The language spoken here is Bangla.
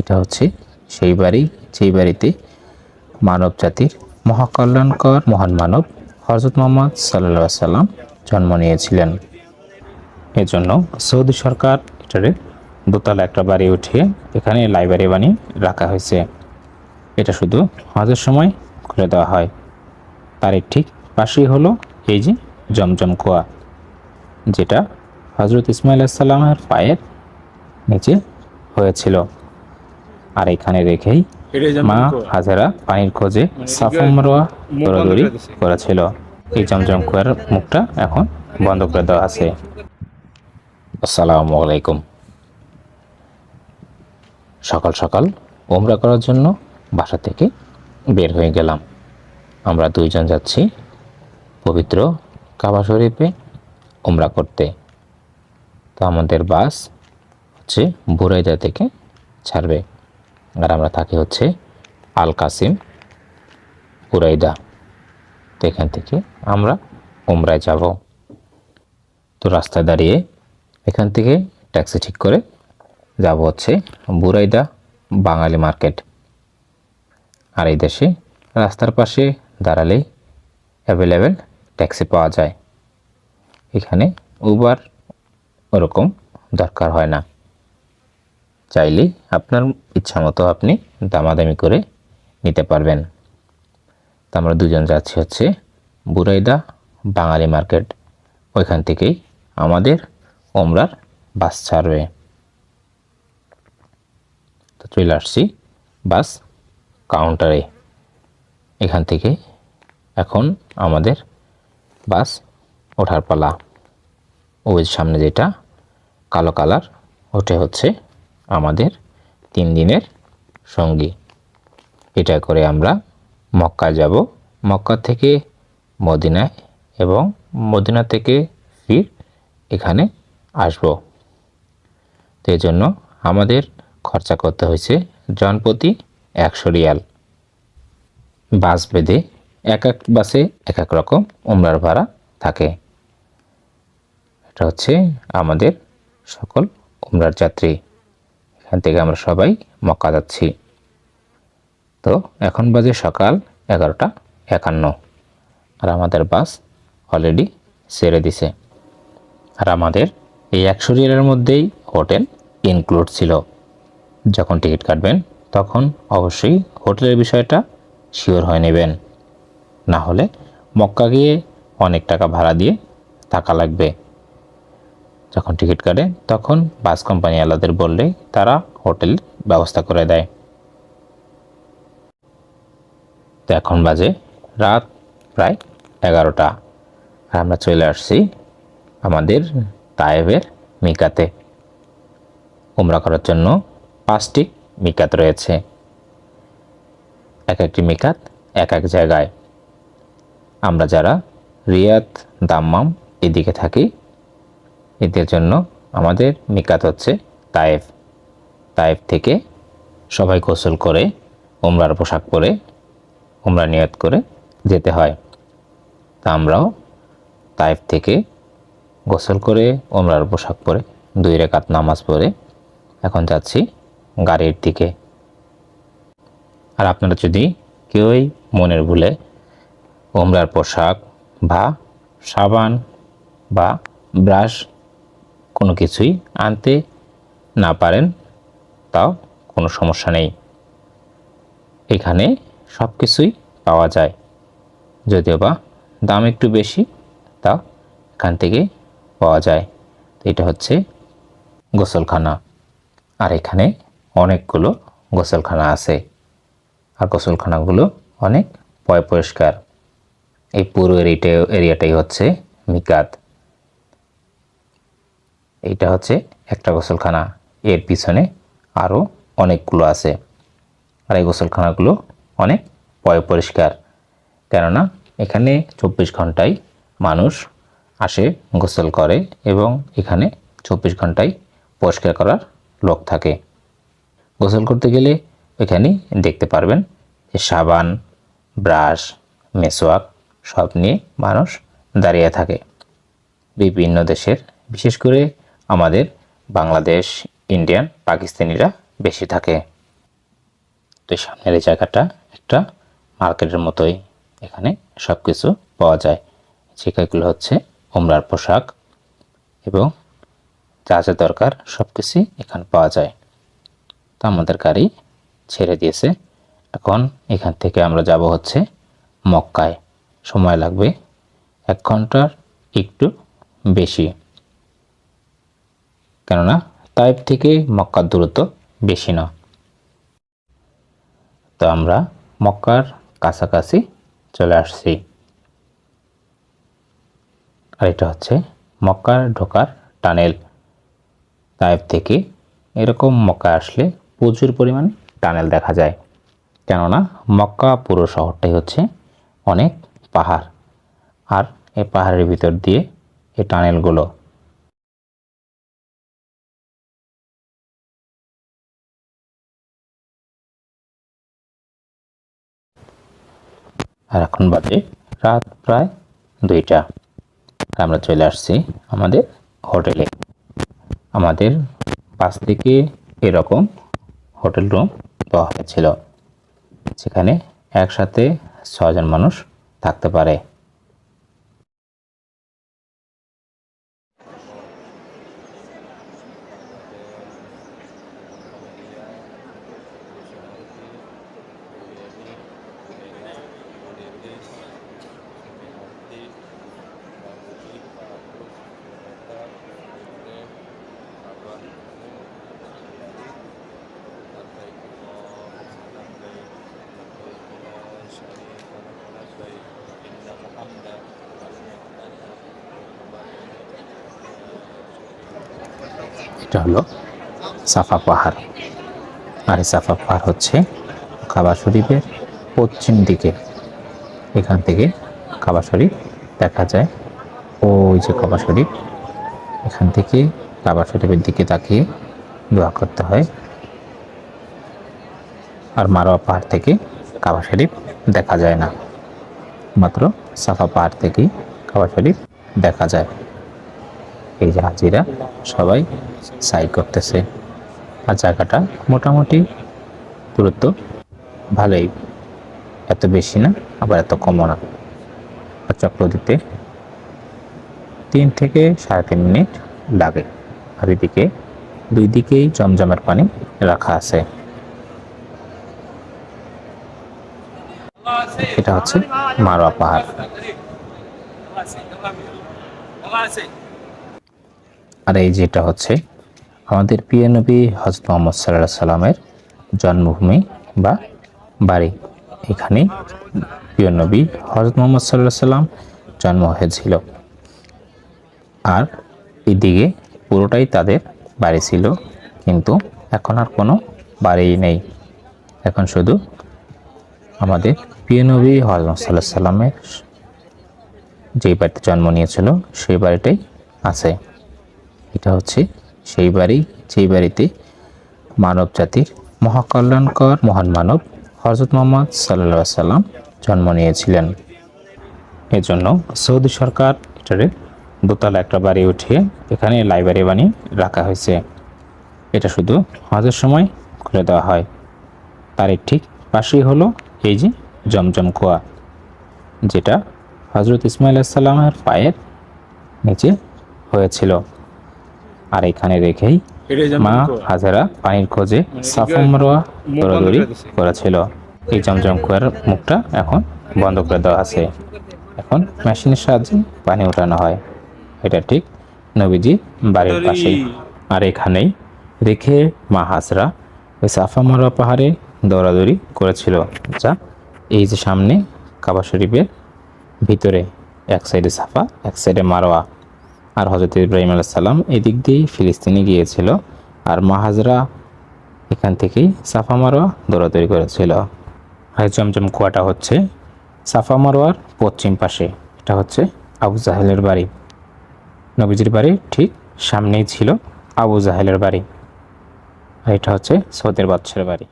এটা হচ্ছে সেই বাড়ি, যেই বাড়িতে মানব জাতির মহাকল্যাণকর মহান মানব হজরত মোহাম্মদ সাল্লা সাল্লাম জন্ম নিয়েছিলেন। এজন্য সৌদি সরকার এটারে দোতলা একটা বাড়ি উঠিয়ে এখানে লাইব্রেরি বানিয়ে রাখা হয়েছে। এটা শুধু হজের সময় খুলে দেওয়া হয়। তার ঠিক পাশেই হলো এই যে জমজম কুয়া, যেটা হজরত ইসমাইল সাল্লামের পায়ের নিচে হয়েছিল। আর এখানে রেখেই মা হাজারা পানির খোঁজে সাফা মারোয়া দৌড়াদৌড়ি করেছিল। এই জমজম কুয়ার মুখটা এখন বন্ধ করে দেওয়া আছে। আসসালামু আলাইকুম। সকাল সকাল ওমরা করার জন্য বাসা থেকে বের হয়ে গেলাম। আমরা দুইজন যাচ্ছি পবিত্র কাবা শরীফে ওমরা করতে। তো আমাদের বাস হচ্ছে বুরাইদা থেকে ছাড়বে। আর আমরা থাকি হচ্ছে আল কাসিম বুরাইদা তো এখান থেকে আমরা উমরায় যাব। তো রাস্তায় দাঁড়িয়ে এখান থেকে ট্যাক্সি ঠিক করে যাব হচ্ছে বুরাইদা বাঙালি মার্কেট। আর এই দেশে রাস্তার পাশে দাঁড়ালেই অ্যাভেলেবেল ট্যাক্সি পাওয়া যায়। এখানে উবার ওরকম দরকার হয় না। চাইলেই আপনার ইচ্ছা মতো আপনি দামাদামি করে নিতে পারবেন। তো আমরা দুজন যাচ্ছি হচ্ছে বুরাইদা বাঙালি মার্কেট। ওইখান থেকেই আমাদের ওমরার বাস ছাড়বে। তো চলে আসছি বাস কাউন্টারে। এখান থেকে এখন আমাদের বাস ওঠার পালা। ওই সামনে যেটা কালো কালার ওঠে হচ্ছে আমাদের তিন দিনের সঙ্গী। এটা করে আমরা মক্কা যাব। মক্কা থেকে মদিনায় এবং মদিনা থেকে ফির এখানে আসব। তো জন্য আমাদের খরচা করতে হয়েছে জনপ্রতি একশো রিয়াল। বাস বেঁধে এক এক বাসে এক এক রকম উমরার ভাড়া থাকে। এটা হচ্ছে আমাদের সকল উমরার যাত্রী। এখান থেকে আমরা সবাই মক্কা যাচ্ছি। তো এখন বাজে সকাল এগারোটা একান্ন। আর আমাদের বাস অলরেডি ছেড়ে দিছে। আর আমাদের এই একশো রিয়ালের মধ্যেই হোটেল ইনক্লুড ছিল। যখন টিকিট কাটবেন, তখন অবশ্যই হোটেলের বিষয়টা শিওর হয়ে নেবেন। না হলে মক্কা গিয়ে অনেক টাকা ভাড়া দিয়ে থাকা লাগবে। যখন টিকিট কাটে, তখন বাস কোম্পানি আলাদের বললে তারা হোটেল ব্যবস্থা করে দেয়। তো এখন বাজে রাত প্রায় এগারোটা। আর আমরা চলে আসছি আমাদের তায়েবের মিকাতে। উমরা করার জন্য পাঁচটি মিকাত রয়েছে। এক একটি মিকাত এক এক জায়গায়। আমরা যারা রিয়াদ, দাম্মাম এদিকে থাকি এদের জন্য আমাদের মিকাত হচ্ছে তায়েফ। তায়েফ থেকে সবাই গোসল করে, উমরার পোশাক পরে, উমরা নিয়ত করে যেতে হয়। তা আমরাও তাইফ থেকে গোসল করে ওমরার পোশাক পরে, দুই রেখাত নামাজ পড়ে এখন যাচ্ছি গাড়ির দিকে। আর আপনারা যদি কেউই মনের ভুলে ওমরার পোশাক বা সাবান বা ব্রাশ কোনো কিছুই আনতে না পারেন, তাও কোনো সমস্যা নেই। এখানে সব কিছুই পাওয়া যায়। যদিও বা দাম একটু বেশি তা এখান থেকে পাওয়া যায়। তো এটা হচ্ছে গোসলখানা। আর এখানে অনেকগুলো গোসলখানা আছে। আর গোসলখানাগুলো অনেক পয় পরিষ্কার এই পুরো এরিয়াটাই হচ্ছে মিকাত। এইটা হচ্ছে একটা গোসলখানা। এর পিছনে আরও অনেকগুলো আছে। আর এই গোসলখানাগুলো অনেক পয় পরিষ্কার। কেননা এখানে চব্বিশ ঘন্টায় মানুষ আসে, গোসল করে এবং এখানে চব্বিশ ঘন্টায় পরিষ্কার করার লোক থাকে। গোসল করতে গেলে এখানে দেখতে পারবেন যে সাবান, ব্রাশ মেসোয়াক সব নিয়ে মানুষ দাঁড়িয়ে থাকে। বিভিন্ন দেশের, বিশেষ করে আমাদের বাংলাদেশ, ইন্ডিয়ান, পাকিস্তানিরা বেশি থাকে। তো সামনের এই জায়গাটা একটা মার্কেটের মতোই এখানে সব কিছু পাওয়া যায়। যেগুলো হচ্ছে উমরার পোশাক এবং যা যা দরকার সব কিছুই এখানে পাওয়া যায়। তো আমাদের গাড়ি ছেড়ে দিয়েছে। এখন এখান থেকে আমরা যাব হচ্ছে মক্কায়। সময় লাগবে এক ঘণ্টার একটু বেশি। কেননা তাইপ থেকে মক্কার দূরত্ব বেশি না। তো আমরা মক্কার কাছাকাছি চলে আসছি। আর এটা হচ্ছে মক্কার ঢোকার টানেল। তাইপ থেকে এরকম মক্কা আসলে প্রচুর পরিমাণে টানেল দেখা যায়। কেননা মক্কা পুরো শহরটাই হচ্ছে অনেক পাহাড়। আর এই পাহাড়ের ভিতর দিয়ে এই টানেলগুলো আর এখন বাজে রাত প্রায় দুইটা। আমরা চলে আসছি আমাদের হোটেলে। আমাদের পাশ থেকে এরকম হোটেল রুম দেওয়া হয়েছিল সেখানে একসাথে ছজন মানুষ থাকতে পারে। এটা হলো সাফা পাহাড়। আর এই সাফা পাহাড় হচ্ছে কাবা শরীফের পশ্চিম দিকে। এখান থেকে কাবা শরীফ দেখা যায়। ওই যে কাবা শরীফ, এখান থেকে কাবা শরীফের দিকে তাকিয়ে দোয়া করতে হয়। আর মারোয়া পাহাড় থেকে কাবা শরীফ দেখা যায় না। মাত্র সাফা পাহাড় থেকেই কাবা শরীফ দেখা যায়। এই যে হাজিরা, সবাই সাই করতেছে। আর জায়গাটা মোটামুটি দূরত্ব ভালোই। এত বেশি না, আবার এত কমও না। আর চক্র দিতে তিন থেকে সাড়ে তিন মিনিট লাগে। আর এদিকে দুই দিকেই জমজমের পানি রাখা আছে। এটা হচ্ছে মারোয়া পাহাড়। আর এই যেটা হচ্ছে আমাদের প্রিয় নবী হজরত মোহাম্মদ সাল্লাহ সাল্লামের জন্মভূমি বা বাড়ি। এখানে প্রিয় নবী হজরত মোহাম্মদ সাল্লাহ সাল্লাম জন্ম হয়েছিল। আর এদিকে পুরোটাই তাদের বাড়ি ছিল, কিন্তু এখন আর কোনো বাড়ি নেই। এখন শুধু আমাদের প্রিয় নবী হজরত সাল্লাহ সাল্লামের যেই বাড়িতে জন্ম নিয়েছিল, সেই বাড়িটাই আছে। এটা হচ্ছে সেই বাড়ি, যেই বাড়িতে মানব জাতির মহাকল্যাণকর, মহান মানব হজরত মোহাম্মদ সাল্লা সাল্লাম জন্ম নিয়েছিলেন। এজন্য সৌদি সরকার এটারে দোতলা একটা বাড়ি উঠিয়ে এখানে লাইব্রেরি বানিয়ে রাখা হয়েছে। এটা শুধু হজের সময় খুলে দেওয়া হয়। তার ঠিক পাশেই হলো এই যে জমজম কুয়া, যেটা হজরত ইসমাইল সাল্লামের পায়ের নিচে হয়েছিল। আর এখানে রেখেই মা হাজারা পানির খোঁজে সাফা মারোয়া দৌড়াদৌড়ি করেছিল। এই জমজম কুয়ার মুখটা এখন বন্ধ করে দেওয়া আছে। এখন মেশিনের সাহায্যে পানি ওঠানো হয়। এটা ঠিক নবীজি বাড়ির পাশেই। আর এখানেই রেখে মা হাজরা ওই সাফা মারোয়া পাহাড়ে দৌড়াদৌড়ি করেছিল। যা এই যে সামনে কাবা শরীফের ভিতরে এক সাইডে সাফা এক সাইডে মারোয়া। আর হজরত ইব্রাহিম আলাইসাল্লাম এদিক দিয়েই ফিলিস্তিনে গিয়েছিল আর মাহাজরা এখান থেকেই সাফা মারোয়া দৌড়াদৌড়ি করেছিল। আর জমজম কুয়াটা হচ্ছে সাফা মারোয়ার পশ্চিম পাশে, এটা হচ্ছে আবু জাহেলের বাড়ি। নবীজির বাড়ি ঠিক সামনেই ছিল আবু জাহেলের বাড়ি। আর এটা হচ্ছে সৌদের বাদশার বাড়ি।